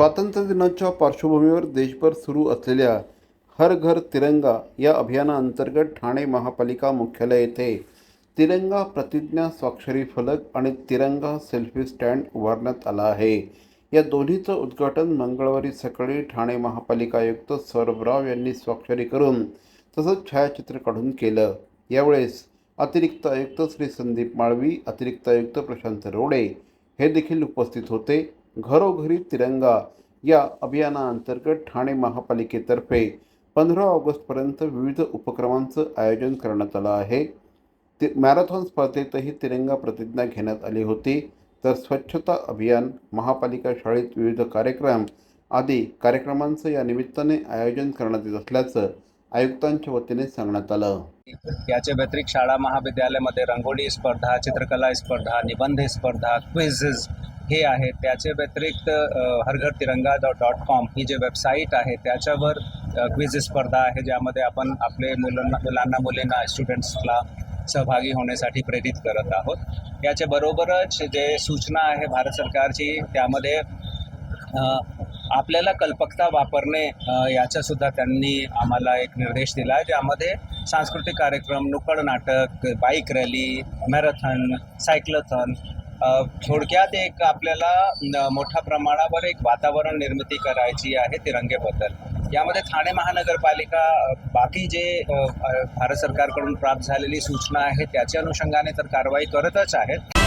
स्वातंत्र्य दिनाच्या पार्श्वभूमीवर देशभर सुरू असलेल्या हर घर तिरंगा या अभियानाअंतर्गत ठाणे महापालिका मुख्यालय येथे तिरंगा प्रतिज्ञा स्वाक्षरी फलक आणि तिरंगा सेल्फी स्टँड उभारण्यात आला आहे. या दोन्हीचं उद्घाटन मंगळवारी सकाळी ठाणे महापालिका आयुक्त सौरभ राव यांनी स्वाक्षरी करून तसंच छायाचित्र काढून केलं. यावेळेस अतिरिक्त आयुक्त श्री संदीप माळवी अतिरिक्त आयुक्त प्रशांत रोडे हे देखील उपस्थित होते. घरोघरी तिरंगा या अभियानाअंतर्गत ठाणे महापालिकेतर्फे पंधरा ऑगस्टपर्यंत विविध उपक्रमांचं आयोजन करण्यात आलं आहे. ति मॅरेथॉन स्पर्धेतही तिरंगा प्रतिज्ञा घेण्यात आली होती. तर स्वच्छता अभियान महापालिका शाळेत विविध कार्यक्रम आदी कार्यक्रमांचं या निमित्ताने आयोजन करण्यात येत असल्याचं आयुक्तांच्या वतीने सांगण्यात आलं. याच्या व्यतिरिक्त शाळा महाविद्यालयामध्ये रंगोली स्पर्धा चित्रकला स्पर्धा निबंध स्पर्धा क्विझेस हे आहेत त्याच्या व्यतिरिक्त हरघर तिरंगा डॉट डॉट कॉम ही जे वेबसाईट आहे त्याच्यावर क्विझ स्पर्धा आहे ज्यामध्ये आपण आपले मुलांना मुलांना मुलींना स्टुडंट्सला सहभागी होण्यासाठी प्रेरित करत आहोत. याच्याबरोबरच जे सूचना आहे भारत सरकारची त्यामध्ये आपल्याला कल्पकता वापरणे याच्यासुद्धा याचासुद्धा त्यांनी आम्हाला एक निर्देश दिला आहे. ज्यामध्ये सांस्कृतिक कार्यक्रम नुक्कड नाटक बाईक रॅली मॅरेथॉन सायक्लथॉन थोडक्यात एक आपल्याला मोठ्या प्रमाणावर एक वातावरण निर्मिती करायची आहे तिरंगेबद्दल. यामध्ये ठाणे महानगरपालिका बाकी जे भारत सरकारकडून प्राप्त झालेली सूचना आहे त्याच्या अनुषंगाने तर कारवाई करतच आहेत.